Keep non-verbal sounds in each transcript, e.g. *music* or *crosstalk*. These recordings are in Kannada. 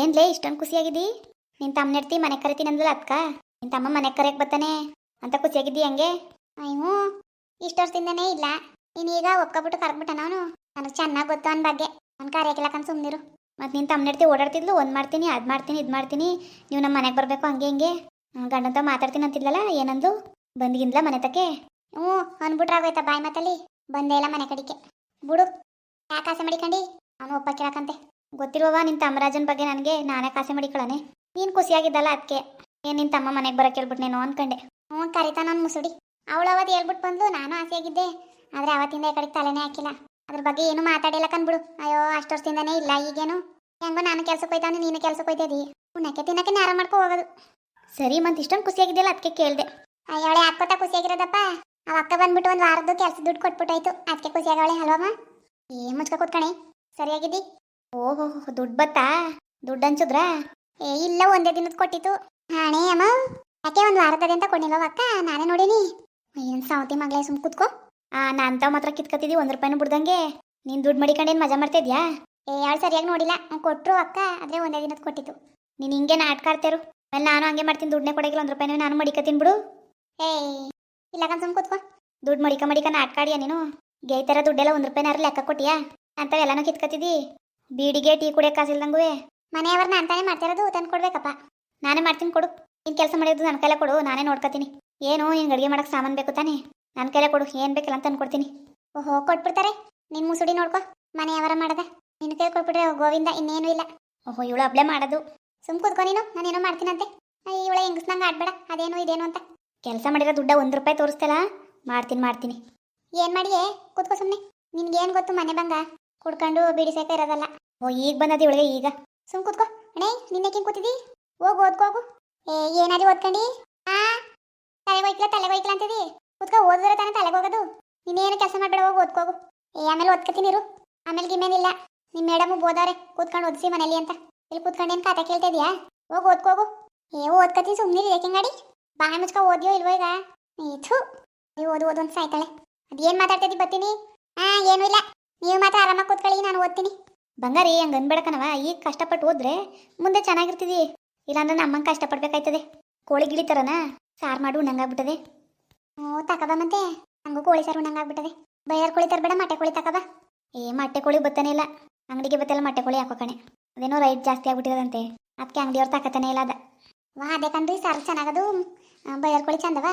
ಏನ್ಲೇ ಇಷ್ಟೊಂದು ಖುಷಿಯಾಗಿದ್ದಿ? ನಿನ್ ತಮ್ಮ ನೆಡ್ತಿ ಮನೆ ಕರಿತೀನಿ ಅಂದಲ್ಲ ಅದ್ಕ? ನಿನ್ ತಮ್ಮ ಮನೆ ಕರೆಯಕ್ ಬರ್ತಾನೆ ಅಂತ ಖುಷಿಯಾಗಿದ್ದಿ ಹಂಗೆ? ಅಯ್ಯೋ, ಇಷ್ಟು ವರ್ಷದಿಂದನೇ ಇಲ್ಲ. ನೀನೀಗ ಒಪ್ಕೊಬಿಟ್ಟು ಕರ್ಬಿಟ್ಟ ನಾನು ನನಗೆ ಚೆನ್ನಾಗಿ ಗೊತ್ತು ಅನ್ ಬಗ್ಗೆ. ಅವ್ನು ಕರೆಯಕ್ಕಿಲ್ಲಕಂತ ಸುಮ್ಮನಿರು ಮತ್ತು ತಮ್ಮ ನೆಡ್ತಿ ಓಡಾಡ್ತಿದ್ಲು, ಒಂದು ಮಾಡ್ತೀನಿ, ಅದು ಮಾಡ್ತೀನಿ, ಇದು ಮಾಡ್ತೀನಿ. ನೀವು ನಮ್ಮ ಮನೆಗೆ ಬರಬೇಕು ಹಂಗೆ ಹಿಂಗೆ. ಗಂಡಂತ ಮಾತಾಡ್ತೀನಿ ಅಂತಿದ್ಲಲ್ಲ, ಏನಂದ್ಲು? ಬಂದಿಗಿಂದ್ಲ ಮನೆ ತಕ್ಕೆ? ಹ್ಞೂ ಅಂದ್ಬಿಟ್ರೆ ಬಾಯಿ ಬಾಯ್ ಮಾತಲ್ಲಿ? ಬಂದೇ ಇಲ್ಲ ಮನೆ ಕಡಿಕೆ. ಬಿಡು, ಯಾಕೆ ಆಸೆ ಮಾಡಿಕಂಡಿ? ಅವನು ಒಪ್ಪ ಕೇಳಕಂತೆ. ಗೊತ್ತಿಲ್ವವ ನಿನ್ ತಮ್ಮರಾಜನ್ ಬಗ್ಗೆ ನನಗೆ ನಾನೇ ಕಾಸೆ ಮಾಡಿಕೊಳ್ಳನೆ. ನೀನು ಖುಷಿಯಾಗಿದ್ದಲ್ಲ ಅದಕ್ಕೆ ಏನ್ ನಿನ್ನ ತಮ್ಮ ಮನೆಗೆ ಬರಕ್ಕೆ ಹೇಳ್ಬಿಟ್ನೇನೋ ಅನ್ಕಂಡೆ. ಹ್ಞೂ ಕರಿತಾ ನಾನು ಮುಸುಡಿ. ಅವಳು ಅವತ್ತು ಹೇಳ್ಬಿಟ್ಟು ಬಂದು ನಾನು ಆಸೆಯಾಗಿದ್ದೆ. ಆದರೆ ಅವತ್ತಿಂದ ಈ ಕಡೆಗೆ ತಲೆನೇ ಹಾಕಿಲ್ಲ. ಅದ್ರ ಬಗ್ಗೆ ಏನು ಮಾತಾಡಿಲ್ಲ ಕಂದ್ಬಿಡು ಅಯ್ಯೋ, ಅಷ್ಟು ವರ್ಷದಿಂದನೇ ಇಲ್ಲ ಈಗೇನು. ಹೆಂಗೋ ನಾನು ಕೆಲ್ಸಕ್ಕೆ ಹೋಯ್ತಾನೆ, ನೀನು ಕೆಲ್ಸಕ್ಕೆ ಹೋಯ್ತದಿ ಉಣ್ಣಕ್ಕೆ ತಿನ್ನಕ್ಕೆ ನೇರ ಮಾಡ್ಕೊ ಹೋಗೋದು. ಸರಿ ಮತ್ತೆ ಇಷ್ಟೊಂದು ಖುಷಿಯಾಗಿದ್ದಿಲ್ಲ ಅದಕ್ಕೆ ಕೇಳಿದೆ. ಅಯ್ಯೋಳೆ ಹಾಕೋತಾ ಖುಷಿಯಾಗಿರೋದಪ್ಪ? ಅವ ಅಕ್ಕ ಬಂದ್ಬಿಟ್ಟು ಒಂದು ವಾರದ್ದು ಕೆಲಸ ದುಡ್ಡು ಕೊಟ್ಬಿಟ್ಟಾಯ್ತು. ಅದಕ್ಕೆ ಖುಷಿಯಾಗವಳೆ ಅಲ್ವಮ್ಮ? ಏ, ಮುಚ್ಕೊ ಕೂತ್ಕಣೆ. ಸರಿಯಾಗಿದ್ದಿ? ಓಹೋ ದುಡ್ಡು ಬತ್ತಾ? ದುಡ್ಡು ಹಂಚಿದ್ರ? ಏ ಇಲ್ಲ ಒಂದೇ ದಿನದ ಕೊಟ್ಟಿತ್ತು. ಹಾಣೆ ಅಮ್ಮ ಯಾಕೆ ಒಂದು ವಾರದದೆ ಅಂತ ಕೊಡ್ನಿಲ್ವ ಅಕ್ಕ? ನಾನೇ ನೋಡೀನಿ. ಏನು ಸಾವತಿ ಮಗಳೇ ಸುಮ್ ಕುತ್ಕೋ. ಆ ನಾನ್ ತಾವ್ ಮಾತ್ರ ಕಿತ್ಕತಿದ್ದಿ ಒಂದ್ ರೂಪಾಯಿನೂ ಬಿಡ್ದಂಗೆ. ನೀನ್ ದುಡ್ಡು ಮಡಿಕೊಂಡೇನ್ ಮಜಾ ಮಾಡ್ತಿದ್ಯಾ ಏ ಯಾಳು ಸರಿಯಾಗಿ ನೋಡಿಲ್ಲ. ಕೊಟ್ರು ಅಕ್ಕ ಆದ್ರೆ ಒಂದೇ ದಿನದ ಕೊಟ್ಟಿತ್ತು. ನೀನ್ ಹಿಂಗೆ ನಾಟಕ ಆಡ್ತೇರು ಆಮೇಲೆ ನಾನು ಹಂಗೆ ಮಾಡ್ತೀನಿ ದುಡ್ಡನ್ನೇ ಕೊಡಗಿಲ್ಲ ಒಂದ್ ರೂಪಾಯಿನೂ ನಾನು ಮಡಿಕತ್ತೀನಿ ಬಿಡು. ಏಯ್ ಇಲ್ಲ ಕಣ್ ಸುಮ್ ಕೂತ್ಕೋ. ದುಡ್ಡು ಮಡಿಕ ಮಡಿಕ ನಾಟಕ ಆಡಿಯಾ ನೀನು? ಗೇಯ್ತರ ದುಡ್ಡೆಲ್ಲ ಒಂದ್ ರೂಪಾಯಿನಾರು ಲೆಕ್ಕ ಕೊಟ್ಟಿಯಾ? ಅಂತ ಎಲ್ಲಾನು ಕಿತ್ಕತಿದ್ದಿ ಬೀಡಿಗೆ ಟೀ ಕುಡಿಯಕ್ಕೆ ಮನೆಯವ್ರ ಮನೆಯವ್ರನ್ನ ಅಂತಾನೆ ಮಾಡ್ತಿರೋದು, ತಂದು ಕೊಡ್ಬೇಕಪ್ಪ. ನಾನೇ ಮಾಡ್ತೀನಿ ಕೊಡು. ನಿನ್ ಕೆಲಸ ಮಾಡಿದ್ದು ನನ್ನ ಕೈಲೇ ಕೊಡು, ನಾನೇ ನೋಡ್ಕೊತೀನಿ. ಏನು, ನಿನ್ ಅಡುಗೆ ಮಾಡೋಕೆ ಸಾಮಾನು ಬೇಕು ತಾನೇ? ನನ್ನ ಕೈಲೇ ಕೊಡು, ಏನು ಬೇಕಿಲ್ಲ ಅಂತ ಕೊಡ್ತೀನಿ. ಓಹೋ, ಕೊಟ್ಬಿಡ್ತಾರೆ. ನಿನ್ ಮುಸುಡಿ ನೋಡ್ಕೊ. ಮನೆಯವರ ಮಾಡದ. ನಿನ್ನ ಕೈ ಕೊಟ್ಬಿಟ್ರೆ ಗೋವಿಂದ ಇನ್ನೇನು ಇಲ್ಲ. ಓಹೋ, ಇವಳು ಅಬ್ಳೆ ಮಾಡೋದು. ಸುಮ್ ಕೂತ್ಕೊ ನೀನು, ನಾನೇನೋ ಮಾಡ್ತೀನಂತೆ. ಇವಳ ಹೆಂಗಸ್ನಂಗೆ ಆಡ್ಬೇಡ, ಅದೇನು ಇದೇನು ಅಂತ. ಕೆಲಸ ಮಾಡಿರೋ ದುಡ್ಡ ಒಂದು ರೂಪಾಯಿ ತೋರಿಸ್ತಲ್ಲ ಮಾಡ್ತೀನಿ ಮಾಡ್ತೀನಿ. ಏನ್ ಮಾಡಿಯೇ? ಕೂತ್ಕೊ ಸುಮ್ಮನೆ ನಿನ್ಗೇನು ಗೊತ್ತು ಮನೆ ಬಂಗ? ಕುಡ್ಕೊಂಡು ಬಿಡಿ ಸೇಕ ಇರೋದಲ್ಲ. ಓ, ಈಗ ಬಂದದಿ ಇವಳಿಗೆ ಈಗ. ಸುಮ್ ಕೂತ್ಕೋ. ಅಣೇ ನಿನ್ನೆ ಕೂತಿದಿ ಹೋಗು ಓದ್ಕೋಗು ಏ, ಏನಾದ್ರೂ ಓದ್ಕಂಡಿ. ಹಾ ತಲೆ ಹೋಯ್ಕಲ ತಲೆ ಹೋಯ್ಕಲ ಅಂತದಿ ಕೂತ್ಕೋ, ಓದಿದ್ರೆ ತಾನೇ ತಲೆಗೆ ಹೋಗೋದು. ನೀನೇನು ಕೆಲಸ ಮಾಡ್ಬೇಡ, ಹೋಗು ಓದ್ಕೋಗು ಏ, ಆಮೇಲೆ ಓದ್ಕತೀನಿ ಇರು. ಆಮೇಲೆ ಗಿಮೇನಿಲ್ಲ ನಿಮ್ಮ ಮೇಡಮು ಬೋದವ್ರೆ, ಕೂತ್ಕೊಂಡು ಓದಿಸಿ ಮನೇಲಿ ಅಂತ. ಇಲ್ಲಿ ಕೂತ್ಕೊಂಡು ಏನು ಕತೆ ಕೇಳ್ತಾ ಇದೀಯಾ? ಹೋಗು ಓದ್ಕೋಗು ಏ ಓದ್ಕತೀನಿ ಸುಮ್ಮನೆ ಯಾಕೆಂಗಾಡಿ ಬಾಯಿ ಮುಚ್ಕೊ, ಓದಿಯೋ ಇಲ್ವೋ ಈಗ? ನೀಥು ನೀವು ಓದು ಓದು ಅಂತ ಸಾಯ್ತಾಳೆ. ಅದೇನು ಮಾತಾಡ್ತಿದ್ದಿ, ಬರ್ತೀನಿ? ಹಾಂ ಏನೂ ಇಲ್ಲ. ನೀವು ಮಾತ್ರ ಆರಾಮಾಗಿ ಕೂತ್ಕೊಳ್ಳಿ, ನಾನು ಓದ್ತೀನಿ. ಬಂಗಾರಿ, ಹಂಗೆ ಅನ್ಬೇಡಕನವ ಈಗ ಕಷ್ಟಪಟ್ಟು ಹೋದ್ರೆ ಮುಂದೆ ಚೆನ್ನಾಗಿರ್ತಿದಿ. ಇಲ್ಲಾಂದ್ರೆ ನಮ್ಮಂಗೆ ಕಷ್ಟಪಡ್ಬೇಕಾಯ್ತದೆ. ಕೋಳಿ ಗಿಳಿತಾರನ ಸಾರು ಮಾಡು ಉಣ್ಣಂಗಾಗ್ಬಿಟ್ಟದೆ. ಓ ತಕಬ ಹಂಗೂ ಕೋಳಿ ಸಾರು ಉಣ್ಣಂಗಾಗ್ಬಿಟ್ಟದೆ. ಬಯರ್ ಕೋಳಿ ತರಬೇಡ ಮಟ್ಟೆ ಕೋಳಿ ತಕಬ ಏ ಮಟ್ಟೆ ಕೋಳಿ ಬತ್ತಾನೆ ಇಲ್ಲ. ಅಂಗಡಿಗೆ ಬತ್ತಲ್ಲ ಮಟ್ಟೆ ಕೋಳಿ ಹಾಕೋ ಕಣೆ. ಅದೇನೋ ರೈಟ್ ಜಾಸ್ತಿ ಆಗ್ಬಿಟ್ಟಿರೋದಂತೆ. ಅದಕ್ಕೆ ಅಂಗಡಿಯವ್ರು ತಕತಾನೆ ಇಲ್ಲ ಅದ. ವಾ, ಅದೇ ಸಾರು ಚೆನ್ನಾಗದು. ಬಯರ್ ಕೋಳಿ ಚಂದವ.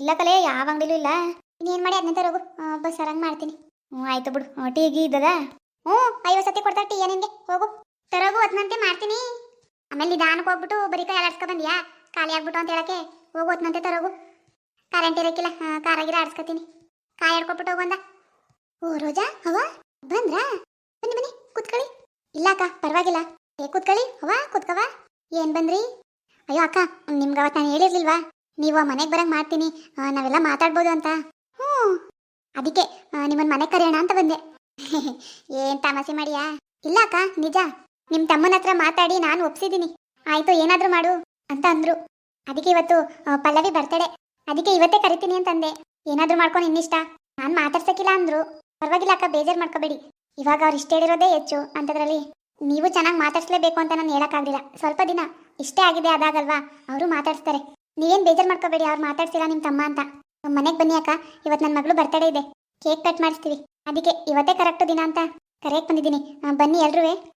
ಇಲ್ಲ ಕಲೆ, ಯಾವ ಅಂಗಡಿಲೂ ಇಲ್ಲ. ಇನ್ನೇನು ಮಾಡಿ ಅದನ್ನೇ ತರೋಗು. ಬಸ್ಸಾರಂಗೆ ಮಾಡ್ತೀನಿ. ಹ್ಞೂ, ಆಯ್ತು ಬಿಡು. ಟೀ, ಗೀ ಇದ್ದದ? ಹ್ಞೂ, ಐವತ್ತು ಸತಿ ಕೊಡ್ತಾರೆ ಟೀ, ನಿನ್ಗೆ. ಹೋಗು. ತರೋಗು ಹೊತ್ನಂತೆ ಮಾಡ್ತೀನಿ. ಆಮೇಲೆ ನಿಧಾನಕ್ಕೆ ಹೋಗ್ಬಿಟ್ಟು ಬರೀ ಕೈ ಆಡ್ಸ್ಕೊ ಬಂದ್ಯಾ? ಖಾಲಿ ಆಗ್ಬಿಟ್ಟು ಅಂತ ಹೇಳಕ್ಕೆ ಹೋಗು ಹೊತ್ನಂತೆ ತರೋಗು. ಕರೆಂಟ್ ಇರಕ್ಕಿಲ್ಲ. ಕಾರಾಗಿರ ಆಡ್ಸ್ಕೊತೀನಿ. ಕಾಯಿ ಆಡ್ಕೊಬಿಟ್ಟು ಹೋಗು ಅಂದ. ಓ, ರೋಜಾ? ಅವ ಬಂದ್ರಾ? ಬನ್ನಿ ಬನ್ನಿ, ಕೂತ್ಕೊಳ್ಳಿ. ಇಲ್ಲ ಅಕ್ಕ, ಪರವಾಗಿಲ್ಲ. ಏ, ಕುತ್ಕೊಳ್ಳಿ. ಹವ ಕುತ್ಕವ ಏನು ಬಂದ್ರಿ? ಅಯ್ಯೋ, ಅಕ್ಕ, ನಿಮ್ಗೆ ಅವತ್ತು ನಾನು ಹೇಳಿರ್ಲಿಲ್ವಾ? ನೀವು ಮನೆಗೆ ಬರಂಗೆ ಮಾಡ್ತೀನಿ. ನಾವೆಲ್ಲ ಮಾತಾಡ್ಬೋದು ಅಂತ. ಹ್ಞೂ ಅದಕ್ಕೆ ನಿಮ್ಮನ್ನ ಮನೆ ಕರೆಯೋಣ ಅಂತ ಬಂದೆ. ಏನ್ ತಮಾಸೆ ಮಾಡಿಯಾ? ಇಲ್ಲ ಅಕ್ಕ, ನಿಜ. ನಿಮ್ ತಮ್ಮನ ಹತ್ರ ಮಾತಾಡಿ ನಾನು ಒಪ್ಸಿದ್ದೀನಿ. ಆಯ್ತು, ಏನಾದ್ರೂ ಮಾಡು ಅಂತ ಅಂದ್ರು. ಅದಕ್ಕೆ ಇವತ್ತು ಪಲ್ಲವಿ ಬರ್ತಡೆ. ಅದಕ್ಕೆ ಇವತ್ತೇ ಕರಿತೀನಿ ಅಂತಂದೆ. ಏನಾದ್ರೂ ಮಾಡ್ಕೊಂಡು ಇನ್ನಿಷ್ಟ? ನಾನು ಮಾತಾಡ್ಸಕ್ಕಿಲ್ಲ ಅಂದ್ರು. ಪರವಾಗಿಲ್ಲ ಅಕ್ಕ, ಬೇಜಾರು ಮಾಡ್ಕೋಬೇಡಿ. ಇವಾಗ ಅವ್ರು ಇಷ್ಟ ಹೇಳಿರೋದೇ ಹೆಚ್ಚು ಅಂತದ್ರಲ್ಲಿ. ನೀವು ಚೆನ್ನಾಗಿ ಮಾತಾಡ್ಸ್ಲೇಬೇಕು ಅಂತ ನಾನು ಹೇಳಕ್ಕಾಗಲಿಲ್ಲ. ಸ್ವಲ್ಪ ದಿನ. ಇಷ್ಟೇ ಆಗಿದೆ ಅದಾಗಲ್ವಾ? ಅವರು ಮಾತಾಡ್ಸ್ತಾರೆ. ನೀವೇನ್ ಬೇಜಾರು ಮಾಡ್ಕೋಬೇಡಿ, ಅವ್ರು ಮಾತಾಡ್ಸಿಲ್ಲ ನಿಮ್ಮ ತಮ್ಮ ಅಂತ. ಮನೆಗೆ ಬನ್ನಿ ಅಕ್ಕ. ಇವತ್ತು ನನ್ನ ಮಗಳು ಬರ್ತಡೇ ಇದೆ. ಕೇಕ್ ಕಟ್ ಮಾಡಿಸ್ತೀವಿ. ಅದಕ್ಕೆ ಇವತ್ತೇ ಕರೆಕ್ಟ್ ದಿನ ಅಂತ. ಕರೆಕ್ಟ್ ಬಂದಿದ್ದೀನಿ. ಬನ್ನಿ ಎಲ್ರೂ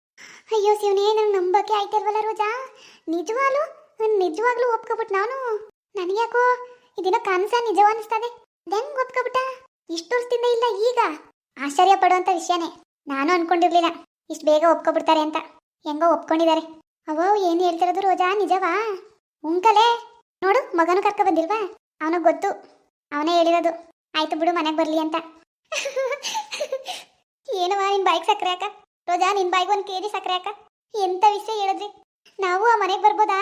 ಅಯ್ಯೋ ಶಿವನೇ, ನಂಗೆ ನಂಬಕ್ಕೆ ಆಯ್ತಿಲ್ವಲ್ಲ ರೋಜಾ? ನಿಜವಾಗ್ಲು? ನಿಜವಾಗ್ಲೂ ಒಪ್ಕೊಬಿಟ್ಟು ನಾನು. ನನಗ್ಯಾಕೋ? ಇದೇನೋ ಕನಸ ನಿಜವ ಅನಿಸ್ತದೆ. ಹೆಂಗ್ ಒಪ್ಕೊಬಿಟ್ಟ? ಇಷ್ಟು ವರ್ಷದಿಂದ ಇಲ್ಲ ಈಗ. ಆಶ್ಚರ್ಯ ಪಡುವಂತ ವಿಷಯನೇ. ನಾನು ಅನ್ಕೊಂಡಿರ್ಲಿಲ್ಲ. ಇಷ್ಟು ಬೇಗ ಒಪ್ಕೊಬಿಡ್ತಾರೆ ಅಂತ. ಹೆಂಗೋ ಒಪ್ಕೊಂಡಿದ್ದಾರೆ. ಅವೋ, ಏನು ಹೇಳ್ತಿರೋದು ರೋಜಾ? ನಿಜವಾ? ಉಂಕಲೇ. ನೋಡು, ಮಗನೂ ಕರ್ಕೊ ಬಂದಿಲ್ವಾ? ಅವನಿಗೆ ಗೊತ್ತು. ಅವನೇ ಹೇಳಿರೋದು. ಆಯ್ತು ಬಿಡು, ಮನೆಗೆ ಬರಲಿ ಅಂತ. ಏನವ ನಿನ್ ಬಾಯಿಗೆ ಸಕ್ಕರೆ ಅಕ್ಕ ರೋಜಾ, ನಿನ್ ಬಾಯಿಗೆ ಒಂದು ಕೆಜಿ ಸಕ್ಕರೆ ಅಕ್ಕ ಎಂತ ವಿಷಯ ಹೇಳಿದ್ರಿ? ನಾವು ಆ ಮನೆಗೆ ಬರ್ಬೋದಾ?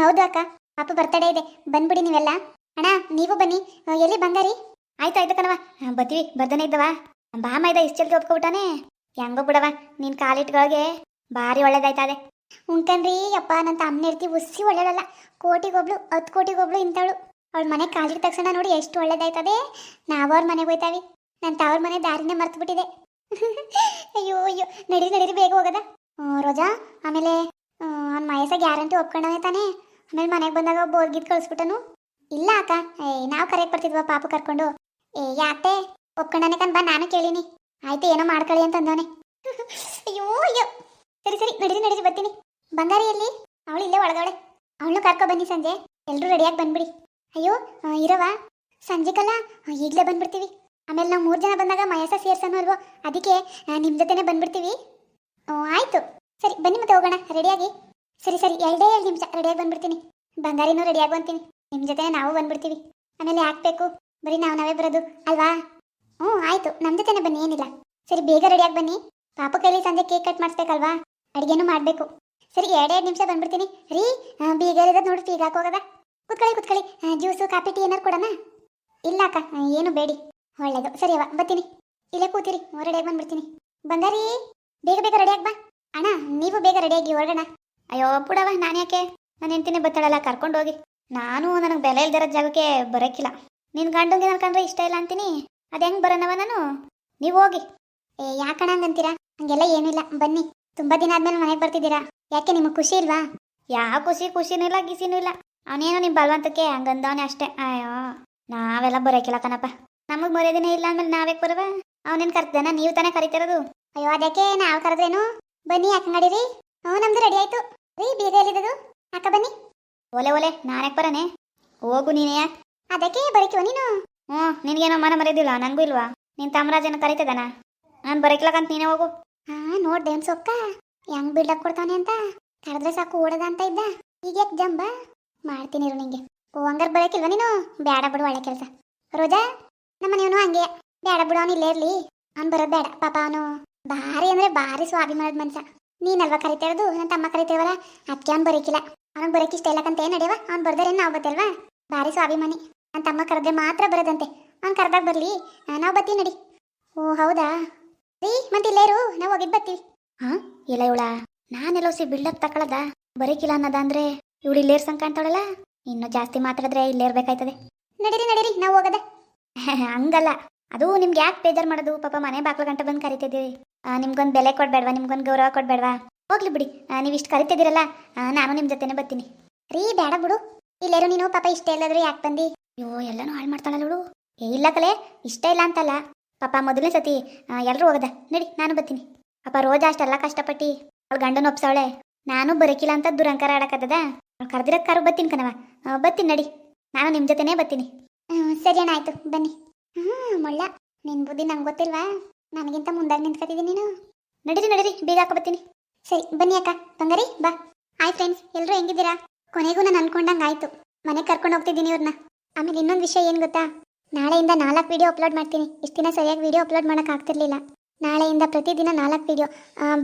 ಹೌದು ಅಕ್ಕ, ಪಾಪ ಬರ್ತಡೇ ಇದೆ. ಬಂದ್ಬಿಡಿ ನೀವೆಲ್ಲ. ಅಣ್ಣ, ನೀವು ಬನ್ನಿ. ಎಲ್ಲಿ ಬಂಗಾರಿ ಆಯ್ತು ಆಯ್ತು ಕಣವ ಬತ್ತೀವಿ ಬರ್ದನೇ ಇದ್ದವಾ ಇದ್ದವ ಬಾ, ಮೈದ, ಇಷ್ಟು ಚಲ್ತಿ ಒಪ್ಕೊಬಿಟ್ಟಾನೆ ಹೆಂಗೋ ಬಿಡವ ನಿನ್ ಕಾಲಿಟ್ಗಳಿಗೆ ಭಾರಿ ಒಳ್ಳೇದಾಯ್ತದೆ. ಉಂಕನ್ರಿ ಅಪ್ಪ ನನ್ನ ಅಮ್ಮನ ಇರ್ತಿ ಉಸಿ ಒಳ್ಳೇದಲ್ಲ ಕೋಟಿಗೊಬ್ಳು, ಹತ್ತು ಕೋಟಿಗೊಬ್ಳು ಇಂಥವಳು. ಅವಳ ಮನೆ ಕಾಲಿದ ತಕ್ಷಣ ನೋಡಿ ಎಷ್ಟು ಒಳ್ಳೇದಾಯ್ತದೆ. ನಾವು ಅವ್ರ ಮನೆಗೆ ಹೋಯ್ತಾವಿ. ನನ್ನ ತವ್ರ ಮನೆ ದಾರಿನೇ ಮರ್ತು ಬಿಟ್ಟಿದೆ. *laughs* ಅಯ್ಯೋ ಅಯ್ಯೋ, ನಡೀರಿ ನಡೀರಿ, ಬೇಗ ಹೋಗದ. ರೋಜಾ, ಆಮೇಲೆ ಅವ್ನ ಮಯಸ ಗ್ಯಾರಂಟಿ ಒಪ್ಕೊಂಡವೇ ತಾನೇ. ಆಮೇಲೆ ಮನೆಗೆ ಬಂದಾಗ ಬೋರ್ಗಿದ್ ಕಳಿಸ್ಬಿಟ್ಟನು. ಇಲ್ಲ ಅಕ್ಕ, ಏ, ನಾವು ಕರೆಕ್ಟ್ ಬರ್ತಿದ್ವ ಪಾಪ ಕರ್ಕೊಂಡು. ಏ ಯಾಕೆ ಒಪ್ಕೊಂಡನೆ ಕಣ್, ಬಾ, ನಾನು ಕೇಳಿನಿ. ಆಯ್ತು, ಏನೋ ಮಾಡ್ಕೊಳ್ಳಿ ಅಂತ ಅಂದವನೆ *laughs* ಅಯ್ಯೋ ಅಯ್ಯೋ. ಸರಿ ಸರಿ, ನಡೀರಿ ನಡೀರಿ, ಬರ್ತೀನಿ. ಬಂಗಾರಿ ಎಲ್ಲಿ? ಅವಳು ಇಲ್ಲೇ ಒಳಗಡೆ ಅವಳನ್ನು ಕರ್ಕೊ ಬನ್ನಿ ಸಂಜೆ. ಎಲ್ಲರೂ ರೆಡಿಯಾಗಿ ಬಂದ್ಬಿಡಿ. ಅಯ್ಯೋ ಇರವಾ ಸಂಜೆಕಲ್ಲ ಈಗಲೇ ಬಂದ್ಬಿಡ್ತೀವಿ. ಆಮೇಲೆ ನಾವು ಮೂರು ಜನ ಬಂದಾಗ ಮಯಸ ಸೇರ್ಸೋನು ಅಲ್ವೋ ಅದಕ್ಕೆ ನಿಮ್ಮ ಜೊತೆನೇ ಬಂದ್ಬಿಡ್ತೀವಿ. ಆಯಿತು. ಸರಿ, ಬನ್ನಿ ಮತ್ತೆ ಹೋಗೋಣ, ರೆಡಿಯಾಗಿ. ಸರಿ ಸರಿ, ಎರಡೇ ಎರಡು ನಿಮಿಷ, ರೆಡಿಯಾಗಿ ಬಂದ್ಬಿಡ್ತೀನಿ. ಬಂಗಾರಿನೂ ರೆಡಿಯಾಗಿ ಬಂತೀನಿ ನಿಮ್ಮ ಜೊತೆ ನಾವು ಬಂದ್ಬಿಡ್ತೀವಿ. ಆಮೇಲೆ ಹಾಕ್ಬೇಕು ಬೇಕು ಬರೀ ನಾವು ನಾವೇ ಬರೋದು, ಅಲ್ವಾ? ಹ್ಞೂ, ಆಯಿತು. ನಮ್ಮ ಜೊತೆನೇ ಬನ್ನಿ, ಏನಿಲ್ಲ. ಸರಿ, ಬೇಗ ರೆಡಿಯಾಗಿ ಬನ್ನಿ. ಪಾಪ ಕೈಲಿ ಸಂಜೆ ಕೇಕ್ ಕಟ್ ಮಾಡಿಸ್ಬೇಕಲ್ವಾ? ಅಡುಗೆನೂ ಮಾಡಬೇಕು. ಸರಿ ಎರಡೆರಡು ನಿಮಿಷ ಬಂದ್ಬಿಡ್ತೀನಿ. ರೀ ಬೀಗ ನೋಡಿ ಈಗ ಹಾಕೋಗದ. ಕುತ್ಕೊಳ್ಳಿ ಕುತ್ಕೊಳ್ಳಿ. ಜ್ಯೂಸು, ಕಾಫಿ, ಟೀ ಏನಾರು ಕೊಡೋಣ? ಇಲ್ಲ ಅಕ್ಕ ಏನು ಬೇಡಿ. ಒಳ್ಳೇದು. ಸರಿ ಅವ ಬರ್ತೀನಿ. ಇಲ್ಲೇ ಕೂತಿರಿ ರೆಡಿಯಾಗಿ ಬಂದ್ಬಿಡ್ತೀನಿ. ಬಂಗಾರಿ, ಬೇಗ ಬೇಗ ರೆಡಿಯಾಗಿ ಬಾ. ಅಣ್ಣ, ನೀವು ಬೇಗ ರೆಡಿಯಾಗಿ ಹೊರಡೋಣ. ಅಯ್ಯೋ ಬಿಡವ ನಾನು ಯಾಕೆ? ನಾನು ಹೆಂಡ್ತಿನೇ ಬತ್ತಾಳಲ್ಲ, ಕರ್ಕೊಂಡು ಹೋಗಿ. ನಾನು ನನಗೆ ಬೆಲೆ ಇಲ್ದಿರೋ ಜಾಗಕ್ಕೆ ಬರೋಕ್ಕಿಲ್ಲ ನಿನ್ನ ಗಂಡಂಗೆ ನನ್ಕಂಡ್ರೆ ಇಷ್ಟ ಇಲ್ಲ ಅಂತೀನಿ. ಅದು ಹೆಂಗೆ ಬರೋಣವ ನಾನು? ನೀವು ಹೋಗಿ. ಏ ಯಾಕಣ ಹಂಗಂತೀರಾ? ಹಂಗೆಲ್ಲ ಏನಿಲ್ಲ ಬನ್ನಿ. ತುಂಬ ದಿನ ಆದ್ಮೇಲೆ ಮನೆಗೆ ಬರ್ತಿದ್ದೀರಾ? ಯಾಕೆ, ನಿಮಗೆ ಖುಷಿ ಇಲ್ವಾ? ಯಾವ ಖುಷಿ, ಖುಷಿನೂ ಇಲ್ಲ, ಗಿಸಿನೂ ಇಲ್ಲ. ಅವನೇನೋ ನಿಮ್ಮ ಬಲವಂತಕ್ಕೆ? ಹಂಗಂದವನೇ ಅಷ್ಟೇ. ಅಯ್ಯೋ ನಾವೆಲ್ಲ ಬರೋಕಿಲ್ಲ ಕಣಪ್ಪ. ನಮಗೆ ಮರ್ಯಾದಿನೇ ಇಲ್ಲ ಅಂದ್ಮೇಲೆ ನಾವೇ ಬರುವ? ಅವನೇನು ಕರ್ತಾನ ನೀವು ತಾನೇ ಕರಿತಿರೋದು? ಅಯ್ಯೋ ಅದಕ್ಕೆ ನಾವು ಕರೆದ್ರೇನು? ಬನ್ನಿ ಯಾಕೆ ನಡೀರಿ ಹ್ಞೂ ನಮ್ದು ರೆಡಿ ಆಯ್ತು. ರೀ ಬೀಗ ಎಲ್ಲಿದ್ದು? ಅಕ್ಕ ಬನ್ನಿ. ಓಲೆ ಓಲೆ ನಾನ್ಯಾಕೆ ಬರನೆ? ಹೋಗು ನೀನೇ ಅದಕ್ಕೆ ಬರಕಿವ ನೀನು? ಹ್ಞೂ ನಿನಗೇನೋ ಮನ ಮರೆಯೋದಿಲ್ಲ ನನಗೂ ಇಲ್ವಾ? ನಿನ್ ತಾಮರಾಜನ ಕರಿತದನ ನಾನು ಬರಕಿಲ್ಲಕಂತ ನೀನೇ ಹೋಗು. ಹಾ ನೋಡ್ದೆ ಸೊಕ್ಕ ಹೆಂಗ್ ಬಿಡ್ಲಕ್ ಕೊಡ್ತಾನೆ ಅಂತ. ಕರೆದ್ರೆ ಸಾಕು ಓಡದ ಅಂತ ಇದ್ದ. ಈಗ ಯಾಕೆ ಜಂಬ? ಮಾಡ್ತೀನಿ ಇರು ನಿಂಗೆ. ಓ, ಹಂಗಾರೆ ಬರೋಕಿಲ್ವ ನೀನು? ಬೇಡ ಬಿಡು ಒಳ್ಳೆ ಕೆಲಸ. ರೋಜಾ ನಮ್ಮ ಮನೆಯವನು ಹಂಗೆ. ಬೇಡ ಬಿಡು, ಅವನು ಇಲ್ಲೇ ಇರಲಿ. ಅವ್ನು ಬರೋದು ಬೇಡ ಪಾಪ ಅವನು ಭಾರಿ ಅಂದ್ರೆ ಭಾರಿ ಸ್ವಾಭಿಮಾನದ ಮನ್ಸ ನೀನಲ್ವಾ ಕರಿತಿರೋದು ನನ್ನ ತಮ್ಮ ಕರಿತೇವಲ್ಲ ಅದಕ್ಕೆ ಅವ್ನು ಬರೋಕಿಲ್ಲ. ಅವ್ನಿಗೆ ಬರೋಕೆ ಇಷ್ಟ ಇಲ್ಲಕ್ಕಂತ ಏನು ನಡೆಯವ? ಅವ್ನು ಬರ್ದಾರೇನು ನಾವು ಬತ್ತಲ್ವಾ ಭಾರಿ ಸ್ವಾಭಿಮಾನಿ. ನನ್ನ ತಮ್ಮ ಕರೆದ್ರೆ ಮಾತ್ರ ಬರೋದಂತೆ. ಅವ್ನು ಕರೆದಾಗ ಬರಲಿ. ನಾವು ಬತ್ತೀವಿ ನಡಿ. ಓ, ಹೌದಾ? ರೀ, ಮತ್ತೆ ಇಲ್ಲೇ ಇರು. ನಾವು ಹೋಗಿದ್ದು ಬತ್ತೀವಿ. ಹಾಂ? ಇಲ್ಲ ಇವಳ. ನಾನೆಲ್ಲ ಸಿ ಬಿಲ್ಡಪ್ ತಗೊಳದ ಬರೀಕಿಲ್ಲ ಅನ್ನೋದ ಇವಳು ಇಲ್ಲೇರ್ಸಂಗ್ ಕಾಣ್ತಾಳಲ್ಲ ಇನ್ನು ಜಾಸ್ತಿ ಮಾತಾಡಿದ್ರೆ ಇಲ್ಲೇ ಇರ್ಬೇಕಾಯ್ತದೆ ನಡೀರಿ ನಡೀರಿ, ನಾವು ಹೋಗದ. *laughs* ಹಂಗಲ್ಲ. ಅದು ನಿಮ್ಗೆ ಯಾಕೆ ಬೇಜಾರು ಮಾಡೋದು? ಪಾಪ ಮನೆ ಬಾಕ್ಲ ಗಂಟೆ ಬಂದು ಕರಿತಿದ್ದೀವಿ. ನಿಮ್ಗೊಂದು ಬೆಲೆ ಕೊಡ್ಬೇಡವಾ, ನಿಮ್ಗೊಂದು ಗೌರವ ಕೊಡ್ಬೇಡವಾ? ಹೋಗ್ಲಿ ಬಿಡಿ. ನೀವು ಇಷ್ಟು ಕರಿತಿದ್ದೀರಲ್ಲ? ನಾನು ನಿಮ್ಮ ಜೊತೆನೇ ಬರ್ತೀನಿ. ರೀ, ಬೇಡ ಬಿಡು. ಇಲ್ಲೇರು ನೀನು? ಪಾಪ ಇಷ್ಟ ಇಲ್ಲದ್ರೆ ಯಾಕೆ ಬಂದಿ? ಅಯ್ಯೋ, ಎಲ್ಲನೂ ಹಾಳು ಮಾಡ್ತಾಳಲ್ಲ ಬಿಡು ಏ, ಇಲ್ಲ ಕಲೆ. ಇಷ್ಟ ಇಲ್ಲ ಅಂತಲ್ಲ. ಪಾಪ ಮೊದಲನೇ ಸತಿ ಎಲ್ಲರೂ ಹೋಗದ. ನಡಿ, ನಾನು ಬರ್ತೀನಿ. ಪಾಪ ರೋಜಾ ಅಷ್ಟೆಲ್ಲ ಕಷ್ಟಪಟ್ಟು ಅವಳು ಗಂಡನ ಒಪ್ಸವಳೆ. ನಾನು ಬರಕಿಲ್ಲ ಅಂತ ದುರಂಕಾರ ಆಡಕತ್ತದ. ಕರೆದಿರೋ ಕಾರು ಬರ್ತೀನಿ ಕಣವ ಬತ್ತೀನಿ ನಡಿ. ನಾನು ನಿಮ್ಮ ಜೊತೆನೇ ಬತ್ತೀನಿ. ಸರಿ ಅಣ್ಣ ಬನ್ನಿ. ಹ್ಞೂ ಮೊಳ್ಳ. ನಿನ್ನ ಬುದ್ಧಿ ನಂಗೆ ಗೊತ್ತಿಲ್ವಾ? ನನಗಿಂತ ಮುಂದಾಗಿ ನಿಂತ್ಕೊತಿದ್ದೀನಿ ನೀನು. ನಡೀರಿ ನಡೀರಿ. ಬೇಗ ಹಾಕೋ ಬರ್ತೀನಿ ಸರಿ, ಬನ್ನಿ ಅಕ್ಕ. ಬಂಗಾರಿ, ಬಾ. ಹಾಯ್ ಫ್ರೆಂಡ್ಸ್ ಎಲ್ಲರೂ ಹೆಂಗಿದ್ದೀರಾ? ಕೊನೆಗೂ ನಾನು ಅನ್ಕೊಂಡಂಗೆ ಆಯ್ತು. ಮನೆಗೆ ಕರ್ಕೊಂಡು ಹೋಗ್ತಿದ್ದೀನಿ ಇವ್ರನ್ನ ಆಮೇಲೆ ಇನ್ನೊಂದು ವಿಷಯ ಏನು ಗೊತ್ತಾ? ನಾಳೆಯಿಂದ ನಾಲ್ಕು ವಿಡಿಯೋ ಅಪ್ಲೋಡ್ ಮಾಡ್ತೀನಿ. ಇಷ್ಟು ದಿನ ಸರಿಯಾಗಿ ವಿಡಿಯೋ ಅಪ್ಲೋಡ್ ಮಾಡೋಕೆ ಆಗ್ತಿರ್ಲಿಲ್ಲ. ನಾಳೆಯಿಂದ ಪ್ರತಿದಿನ ನಾಲ್ಕು ವಿಡಿಯೋ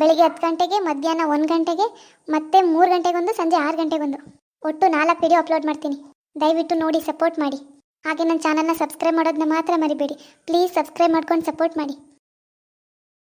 ಬೆಳಿಗ್ಗೆ ಹತ್ತು ಗಂಟೆಗೆ, ಮಧ್ಯಾಹ್ನ ಒಂದು ಗಂಟೆಗೆ, ಮತ್ತೆ ಮೂರು ಗಂಟೆಗೊಂದು, ಸಂಜೆ ಆರು ಗಂಟೆಗೊಂದು. ಒಟ್ಟು ನಾಲ್ಕು ವಿಡಿಯೋ ಅಪ್ಲೋಡ್ ಮಾಡ್ತೀನಿ. ದಯವಿಟ್ಟು ನೋಡಿ ಸಪೋರ್ಟ್ ಮಾಡಿ. ಹಾಗೆ ನನ್ನ ಚಾನಲ್ನ ಸಬ್ಸ್ಕ್ರೈಬ್ ಮಾಡೋದನ್ನ ಮಾತ್ರ ಮರಿಬೇಡಿ. ಪ್ಲೀಸ್ ಸಬ್ಸ್ಕ್ರೈಬ್ ಮಾಡ್ಕೊಂಡು ಸಪೋರ್ಟ್ ಮಾಡಿ.